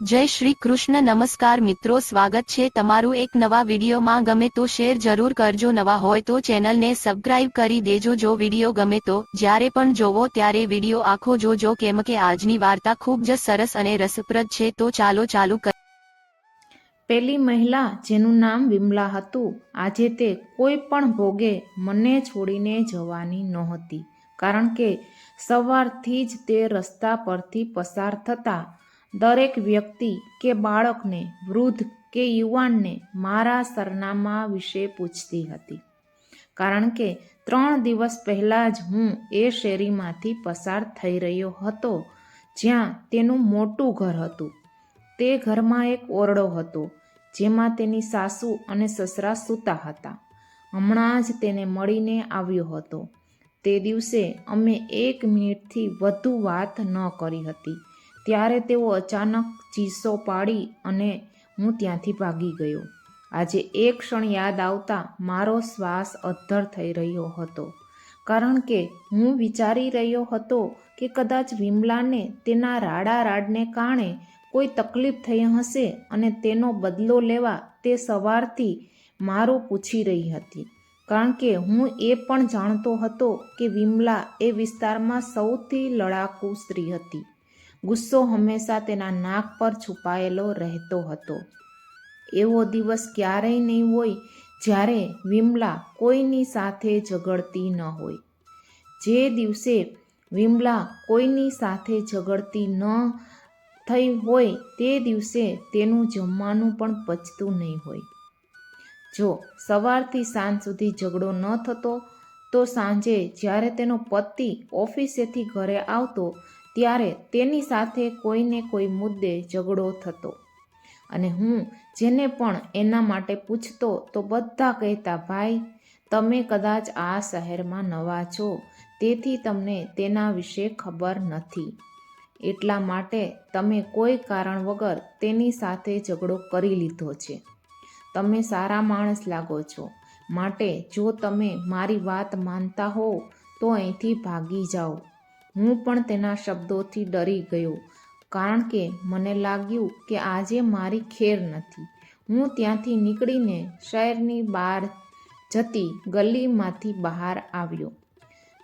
જય શ્રી કૃષ્ણ, નમસ્કાર મિત્રો, સ્વાગત છે તમારું એક નવા વિડીયોમાં. ગમે તો શેર જરૂર કરજો, નવા હોય તો ચેનલને સબસ્ક્રાઇબ કરી દેજો. જો વીડિયો ગમે તો જ્યારે પણ જોવો ત્યારે વીડિયો આખો જોજો. કેમ કે આજની વાર્તા ખૂબ જ સરસ અને રસપ્રદ છે. તો ચાલો ચાલુ કર પેલી મહિલા, જેનું નામ વિમલા હતું, આજે તે કોઈ પણ ભોગે મને છોડીને જવાની નહોતી. કારણ કે સવારથી જ તે રસ્તા પરથી પસાર થતા દરેક વ્યક્તિ કે બાળકને, વૃદ્ધ કે યુવાનને મારા સરનામા વિશે પૂછતી હતી. કારણ કે ત્રણ દિવસ પહેલાં જ હું એ શેરીમાંથી પસાર થઈ રહ્યો હતો, જ્યાં તેનું મોટું ઘર હતું. તે ઘરમાં એક ઓરડો હતો, જેમાં તેની સાસુ અને સસરા સૂતા હતા. હમણાં જ તેને મળીને આવ્યો હતો. તે દિવસે અમે એક મિનિટથી વધુ વાત ન કરી હતી. ત્યારે તેઓ અચાનક ચીસો પાડી અને હું ત્યાંથી ભાગી ગયો. આજે એક ક્ષણ યાદ આવતા મારો શ્વાસ અદ્ધર થઈ રહ્યો હતો. કારણ કે હું વિચારી રહ્યો હતો કે કદાચ વિમલાને તેના રાડા રાડને કારણે કોઈ તકલીફ થઈ હશે અને તેનો બદલો લેવા તે સવારથી મારું પૂછી રહી હતી. કારણ કે હું એ પણ જાણતો હતો કે વિમલા એ વિસ્તારમાં સૌથી લડાકુ સ્ત્રી હતી. ગુસ્સો હંમેશા તેના નાક પર છુપાયેલો રહેતો હતો. એવો દિવસ ક્યારેય નહીં હોય જ્યારે વિમલા કોઈની સાથે ઝઘડતી ન હોય. જે દિવસે વિમલા કોઈની સાથે ઝઘડતી ન થઈ હોય તે દિવસે તેનું જમવાનું પણ પચતું નહીં હોય. જો સવારથી સાંજ સુધી ઝઘડો ન થતો, તો સાંજે જ્યારે તેનો પતિ ઓફિસેથી ઘરે આવતો ત્યારે તેની સાથે કોઈને કોઈ મુદ્દે ઝઘડો થતો. અને હું જેને પણ એના માટે પૂછતો તો બધા કહેતા, ભાઈ, તમે કદાચ આ શહેરમાં નવા છો. તેથી તમને તેના વિશે ખબર નથી. એટલા માટે તમે કોઈ કારણ વગર તેની સાથે ઝઘડો કરી લીધો છે. તમે સારા માણસ લાગો છો. માટે જો તમે મારી વાત માનતા હો તો અહીંથી ભાગી જાઓ. હું પણ તેના શબ્દોથી ડરી ગયો, કારણ કે મને લાગ્યું કે આજે મારી ખેર નથી. હું ત્યાંથી નીકળીને શહેરની બહાર જતી ગલીમાંથી બહાર આવ્યો.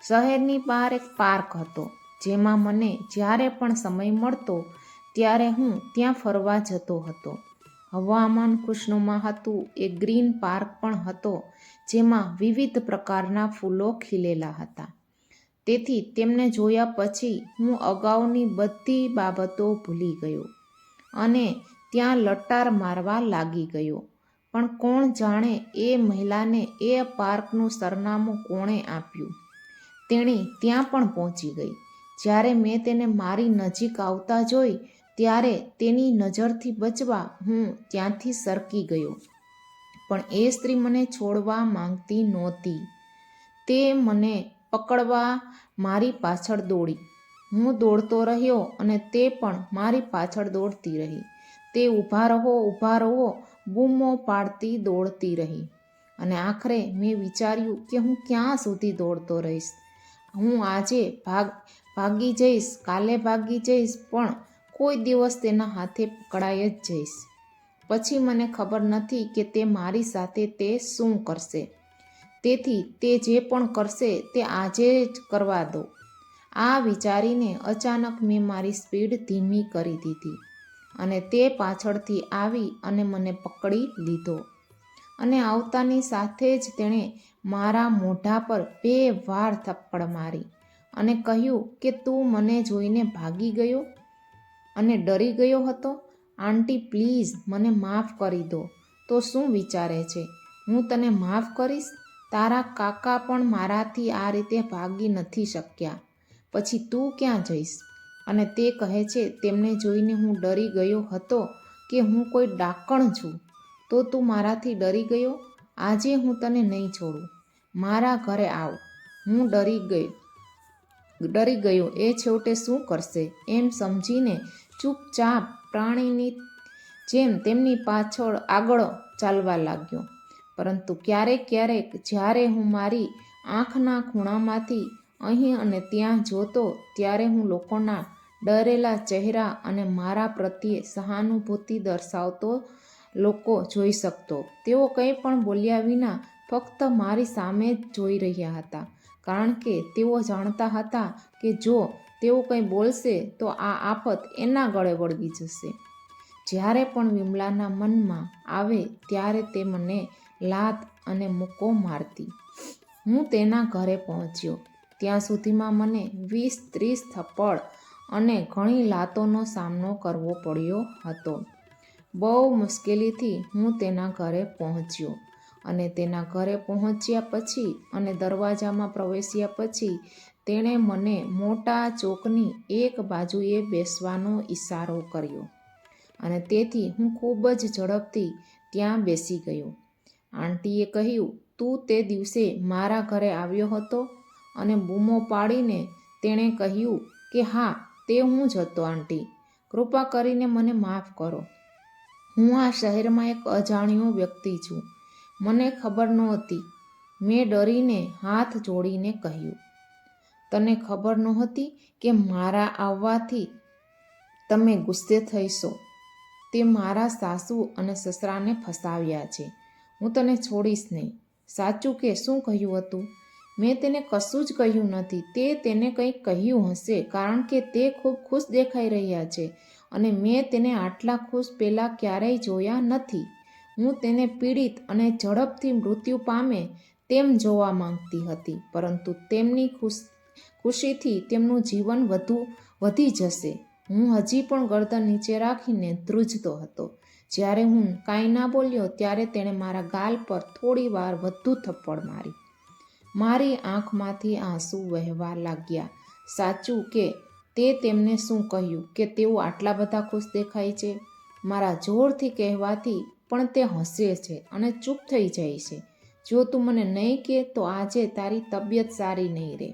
શહેરની બહાર એક પાર્ક હતો, જેમાં મને જ્યારે પણ સમય મળતો ત્યારે હું ત્યાં ફરવા જતો હતો. હવામાન ખુશનુમા હતું એ ગ્રીન પાર્ક પણ હતો, જેમાં વિવિધ પ્રકારના ફૂલો ખીલેલા હતા. તેથી તેમને જોયા પછી હું અગાઉની બધી બાબતો ભૂલી ગયો અને ત્યાં લટાર મારવા લાગી ગયો. પણ કોણ જાણે એ મહિલાને એ પાર્કનું સરનામું કોણે આપ્યું? તેણી ત્યાં પણ પહોંચી ગઈ. જ્યારે મેં તેને મારી નજીક આવતા જોઈ, ત્યારે તેની નજરથી બચવા હું ત્યાંથી સરકી ગયો. પણ એ સ્ત્રી મને છોડવા માંગતી નહોતી. તે મને પકડવા મારી પાછળ દોડી. હું દોડતો રહ્યો અને તે પણ મારી પાછળ દોડતી રહી. તે ઊભા રહો ઊભા રહો, બૂમો પાડતી દોડતી રહી. અને આખરે મેં વિચાર્યું કે હું ક્યાં સુધી દોડતો રહીશ. હું આજે ભાગ, ભાગી જઈશ, કાલે ભાગી જઈશ, પણ કોઈ દિવસ તેના હાથે પકડાઈ જ જઈશ. પછી મને ખબર નથી કે તે મારી સાથે તે શું કરશે. તેથી તે જે પણ કરશે તે આજે જ કરવા દો. આ વિચારીને અચાનક મેં મારી સ્પીડ ધીમી કરી દીધી અને તે પાછળથી આવી અને મને પકડી લીધો. અને આવતાની સાથે જ તેણે મારા મોઢા પર બે વાર થપ્પડ મારી અને કહ્યું કે તું મને જોઈને ભાગી ગયો અને ડરી ગયો હતો? આંટી, પ્લીઝ, મને માફ કરી દો. તો શું વિચારે છે? હું તને માફ કરીશ? તારા કાકા પણ મારાથી આ રીતે ભાગી નથી શક્યા. પછી તું ક્યાં જઈશ? અને તે કહે છે, તેમને જોઈને હું ડરી ગયો હતો કે હું કોઈ ડાકણ છું. તો તું મારાથી ડરી ગયો? આજે હું તને નહીં છોડું. મારા ઘરે આવ. હું ડરી ગઈ, ડરી ગયો. એ છેવટે શું કરશે એમ સમજીને ચૂપચાપ પ્રાણીની જેમ તેમની પાછળ આગળ ચાલવા લાગ્યો. પરંતુ ક્યારેક ક્યારેક જ્યારે હું મારી આંખના ખૂણામાંથી અહીં અને ત્યાં જોતો, ત્યારે હું લોકોના ડરેલા ચહેરા અને મારા પ્રત્યે સહાનુભૂતિ દર્શાવતો લોકો જોઈ શકતો. તેઓ કંઈ પણ બોલ્યા વિના ફક્ત મારી સામે જ જોઈ રહ્યા હતા, કારણ કે તેઓ જાણતા હતા કે જો તેઓ કંઈ બોલશે, તો આ આફત એના ગળે વળગી જશે. જ્યારે પણ વિમલાના મનમાં આવે, ત્યારે તે મને લાત અને મુક્કો મારતી. હું તેના ઘરે પહોંચ્યો. ત્યાં સુધીમાં મને વીસ ત્રીસ થપ્પડ અને ઘણી લાતોનો સામનો કરવો પડ્યો હતો. બહુ મુશ્કેલીથી હું તેના ઘરે પહોંચ્યો અને તેના ઘરે પહોંચ્યા પછી અને દરવાજામાં પ્રવેશ્યા પછી તેણે મને મોટા ચોકની એક બાજુએ બેસવાનો ઈશારો કર્યો અને તેથી હું ખૂબ જ ઝડપથી ત્યાં બેસી ગયો. આંટીએ કહ્યું, તું તે દિવસે મારા ઘરે આવ્યો હતો અને બૂમો પાડીને તેણે કહ્યું કે, હા, તે હું જ હતો, આંટી. કૃપા કરીને મને માફ કરો. હું આ શહેરમાં એક અજાણ્યો વ્યક્તિ છું. મને ખબર નહોતી. મેં ડરીને હાથ જોડીને કહ્યું. તને ખબર નહોતી કે મારા આવવાથી તમે ગુસ્સે થઈશો. તે મારા સાસુ અને સસરાને ફસાવ્યા છે. હું તને છોડીશ નહીં. સાચું કે શું કહ્યું હતું? મેં તેને કશું જ કહ્યું નથી. તે તેને કંઈક કહ્યું હશે, કારણ કે તે ખૂબ ખુશ દેખાઈ રહ્યા છે અને મેં તેને આટલા ખુશ પહેલાં ક્યારેય જોયા નથી. હું તેને પીડિત અને ઝડપથી મૃત્યુ પામે તેમ જોવા માંગતી હતી, પરંતુ તેમની ખુશ, ખુશીથી તેમનું જીવન વધુ, વધી જશે. હું હજી પણ ગરદન નીચે રાખીને ધ્રુજતો હતો. જ્યારે હું કાંઈ ના બોલ્યો ત્યારે તેણે મારા ગાલ પર થોડી વાર વધુ થપ્પડ મારી. મારી આંખમાંથી આંસુ વહેવા લાગ્યા. સાચું કે તે તેમને શું કહ્યું કે તેઓ આટલા બધા ખુશ દેખાય છે? મારા જોરથી કહેવાથી પણ તે હસે છે અને ચૂપ થઈ જાય છે. જો તું મને નહીં કહે તો આજે તારી તબિયત સારી નહીં રહે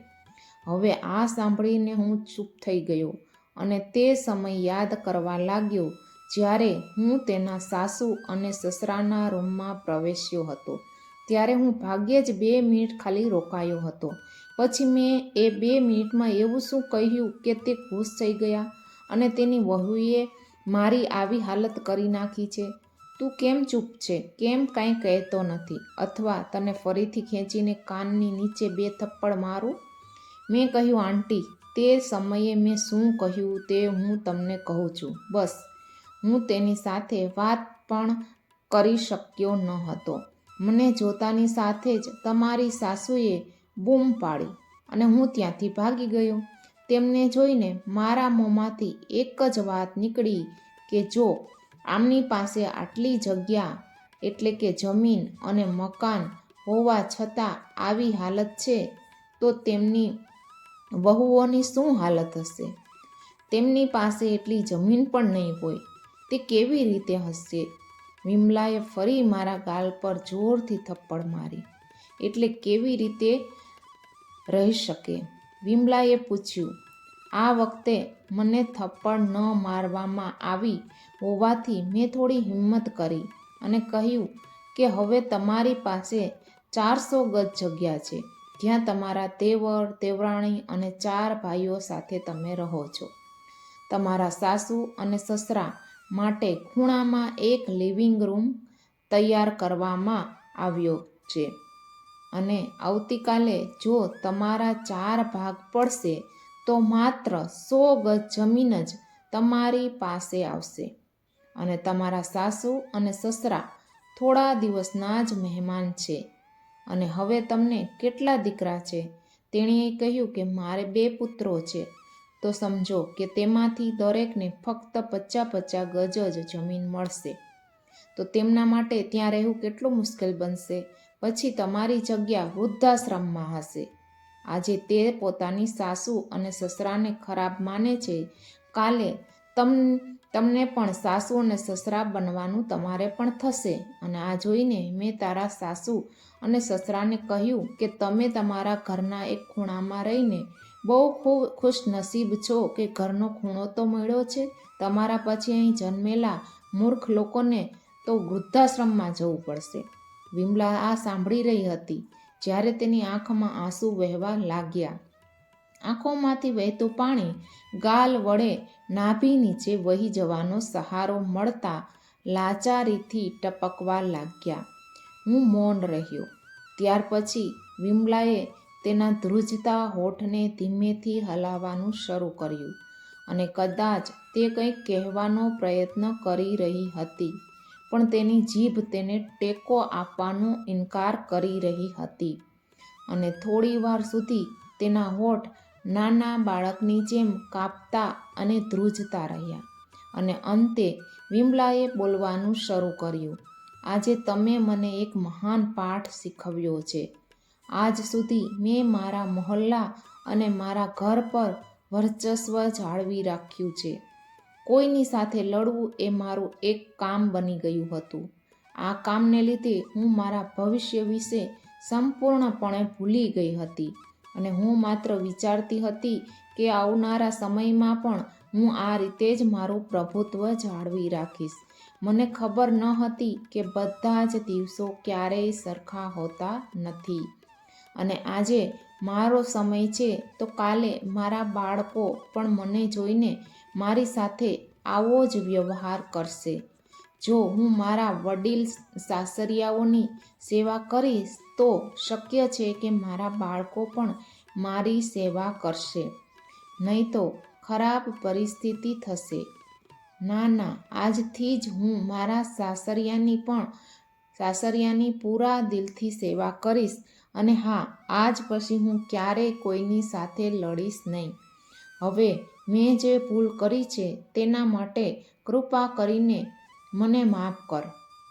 હવે આ સાંભળીને હું ચૂપ થઈ ગયો અને તે સમય યાદ કરવા લાગ્યો જ્યારે હું તેના સાસુ અને સસરાના રૂમમાં પ્રવેશ્યો હતો, ત્યારે હું ભાગ્યે જ બે મિનિટ ખાલી રોકાયો હતો. પછી મેં એ બે મિનિટમાં એવું શું કહ્યું કે તે ખુશ થઈ ગયા અને તેની વહુએ મારી આવી હાલત કરી નાખી છે? તું કેમ ચૂપ છે? કેમ કાંઈ કહેતો નથી? અથવા તને ફરીથી ખેંચીને કાનની નીચે બે થપ્પડ મારું? મેં કહ્યું, આંટી, તે સમયે મેં શું કહ્યું તે હું તમને કહું છું. બસ. હું તેની સાથે વાત પણ કરી શક્યો ન હતો. મને જોતાની સાથે જ તમારી સાસુએ બૂમ પાડી અને હું ત્યાંથી ભાગી ગયો. તેમને જોઈને મારા મોંમાંથી એક જ વાત નીકળી કે જો આમની પાસે આટલી જગ્યા એટલે કે જમીન અને મકાન હોવા છતાં આવી હાલત છે, તો તેમની વહુઓની શું હાલત હશે? તેમની પાસે એટલી જમીન પણ નહીં હોય. તે કેવી રીતે હસશે? વિમલાએ ફરી મારા ગાલ પર જોરથી થપ્પડ મારી. એટલે કેવી રીતે રહી શકે? વિમલાએ પૂછ્યું, આ વખતે મને થપ્પડ ન મારવામાં આવી હોવાથી મેં થોડી હિંમત કરી અને કહ્યું કે હવે તમારી પાસે ચારસો ગજ જગ્યા છે. જ્યાં તમારા તેવર, તેવરાણી અને ચાર ભાઈઓ સાથે તમે રહો છો. તમારા સાસુ અને સસરા માટે ખૂણામાં એક લિવિંગ રૂમ તૈયાર કરવામાં આવ્યો છે. અને આવતીકાલે જો તમારા ચાર ભાગ પડશે, તો માત્ર સો ગજ જમીન જ તમારી પાસે આવશે. અને તમારા સાસુ અને સસરા થોડા દિવસના જ મહેમાન છે. અને હવે તમને કેટલા દીકરા છે? તેણીએ કહ્યું કે મારે બે પુત્રો છે. તો સમજો કે તેમાંથી દરેકને ફક્ત પચા પચા ગજ જ જમીન મળશે. તો તેમના માટે ત્યાં રહેવું કેટલું મુશ્કેલ બનશે? પછી તમારી જગ્યા વૃદ્ધાશ્રમમાં હશે. આજે તે પોતાની સાસુ અને સસરાને ખરાબ માને છે. કાલે તમ, તમને પણ સાસુ અને સસરા બનવાનું તમારે પણ થશે. અને આ જોઈને મેં તારા સાસુ અને સસરાને કહ્યું કે તમે તમારા ઘરના એક ખૂણામાં રહીને બહુ ખૂબ ખુશ નસીબ છો કે ઘરનો ખૂણો તો મળ્યો છે. તમારા પછી અહીં જન્મેલા મૂર્ખ લોકોને તો વૃદ્ધાશ્રમમાં જવું પડશે. વિમલા આ સાંભળી રહી હતી. જ્યારે તેની આંખમાં આંસુ વહેવા લાગ્યા. આંખોમાંથી વહેતું પાણી ગાલ વડે નાભી નીચે વહી જવાનો સહારો મળતા લાચારીથી ટપકવા લાગ્યા. હું મૌન રહ્યો. ત્યાર પછી વિમલાએ તેના ધ્રુજતા હોઠને ધીમેથી હલાવવાનું શરૂ કર્યું અને કદાચ તે કંઈક કહેવાનો પ્રયત્ન કરી રહી હતી, પણ તેની જીભ તેને ટેકો આપવાનો ઇનકાર કરી રહી હતી અને થોડીવાર સુધી તેના હોઠ નાના બાળકની જેમ કાપતા અને ધ્રુજતા રહ્યા અને અંતે વિમલાએ બોલવાનું શરૂ કર્યું, આજે તમે મને એક મહાન પાઠ શીખવ્યો છે. આજ સુધી મેં મારા મહોલ્લા અને મારા ઘર પર વર્ચસ્વ જાળવી રાખ્યું છે. કોઈની સાથે લડવું એ મારું એક કામ બની ગયું હતું. આ કામને લીધે હું મારા ભવિષ્ય વિશે સંપૂર્ણપણે ભૂલી ગઈ હતી અને હું માત્ર વિચારતી હતી કે આવનારા સમયમાં પણ હું આ રીતે જ મારું પ્રભુત્વ જાળવી રાખીશ. મને ખબર ન હતી કે બધા જ દિવસો ક્યારેય સરખા હોતા નથી. અને આજે મારો સમય છે તો કાલે મારા બાળકો પણ મને જોઈને મારી સાથે આવો જ વ્યવહાર કરશે. જો હું મારા વડીલ સાસરિયાઓની સેવા કરીશ તો શક્ય છે કે મારા બાળકો પણ મારી સેવા કરશે. નહીં તો ખરાબ પરિસ્થિતિ થશે. ના ના, આજથી જ હું મારા સાસરિયાની પણ સાસરિયાની પૂરા દિલથી સેવા કરીશ. અને હા, આજ પછી હું ક્યારેય કોઈની સાથે લડીશ નહીં. હવે મેં જે ભૂલ કરી છે તેના માટે કૃપા કરીને મને માફ કર.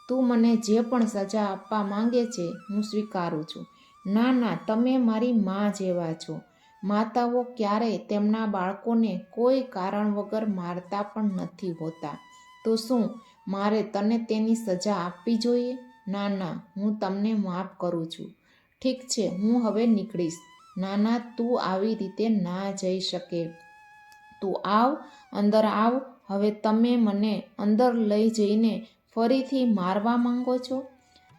તું મને જે પણ સજા આપવા માંગે છે હું સ્વીકારું છું. ના ના, તમે મારી મા જેવા છો. માતાઓ ક્યારેય તેમના બાળકોને કોઈ કારણ વગર મારતા પણ નથી હોતા. તો શું મારે તને તેની સજા આપવી જોઈએ? ના ના, હું તમને માફ કરું છું. ઠીક છે, હું હવે નીકળીશ. ના ના તું આવી રીતે ના જઈ શકે. તું આવ, અંદર આવ. હવે તમે મને અંદર લઈ જઈને ફરીથી મારવા માંગો છો?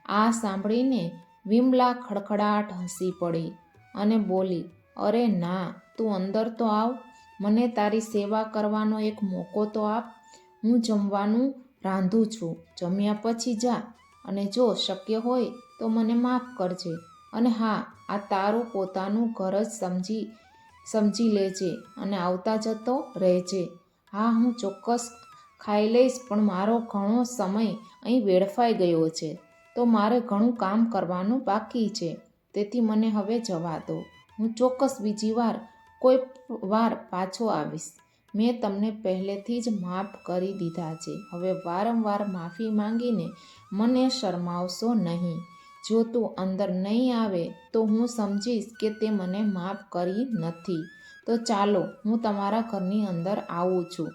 આ સાંભળીને વિમલા ખડખડાટ હસી પડી અને બોલી, અરે ના, તું અંદર તો આવ. મને તારી સેવા કરવાનો એક મોકો તો આપ. હું જમવાનું રાંધું છું. જમ્યા પછી જા. અને જો શક્ય હોય તો મને માફ કરજે. અને હા, આ તારું પોતાનું ઘર જ સમજી સમજી લેજે અને આવતા જતો રહેજે. હા, હું ચોક્કસ ખાઈ લઈશ, પણ મારો ઘણો સમય અહીં વેડફાઈ ગયો છે. તો મારે ઘણું કામ કરવાનું બાકી છે. તેથી મને હવે જવા દો. હું ચોક્કસ બીજી વાર, કોઈ વાર પાછો આવીશ. મેં તમને પહેલેથી જ માફ કરી દીધા છે. હવે વારંવાર માફી માંગીને મને શરમાવશો નહીં. જો તું અંદર નહીં આવે તો હું સમજીશ કે તે મને માફ કરી નથી. તો ચાલો, હું તમારા ઘરની અંદર આવું છું.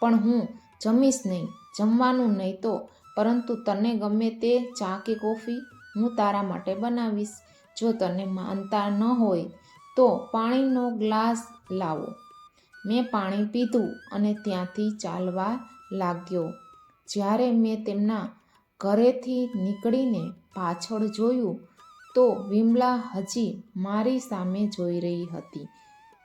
પણ હું જમીશ નહીં, જમવાનું નહીં તો. પરંતુ તને ગમે તે ચા કે કોફી હું તારા માટે બનાવીશ. જો તને માનતા ન હોય તો પાણીનો ગ્લાસ લાવો. મેં પાણી પીધું અને ત્યાંથી ચાલવા લાગ્યો. જ્યારે મેં તેમના ઘરેથી નીકળીને પાછળ જોયું તો વિમલા હજી મારી સામે જોઈ રહી હતી.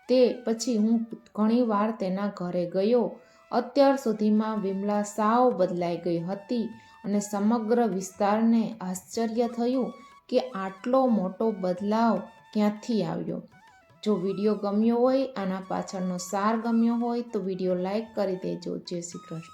તે પછી હું ઘણીવાર તેના ઘરે ગયો. અત્યાર સુધીમાં વિમલા સાવ બદલાઈ ગઈ હતી અને સમગ્ર વિસ્તારને આશ્ચર્ય થયું કે આટલો મોટો બદલાવ ક્યાંથી આવ્યો. જો વીડિયો ગમ્યો હોય, આના પાછળનો સાર ગમ્યો હોય, તો વીડિયો લાઈક કરી દેજો. જય શ્રી કૃષ્ણ.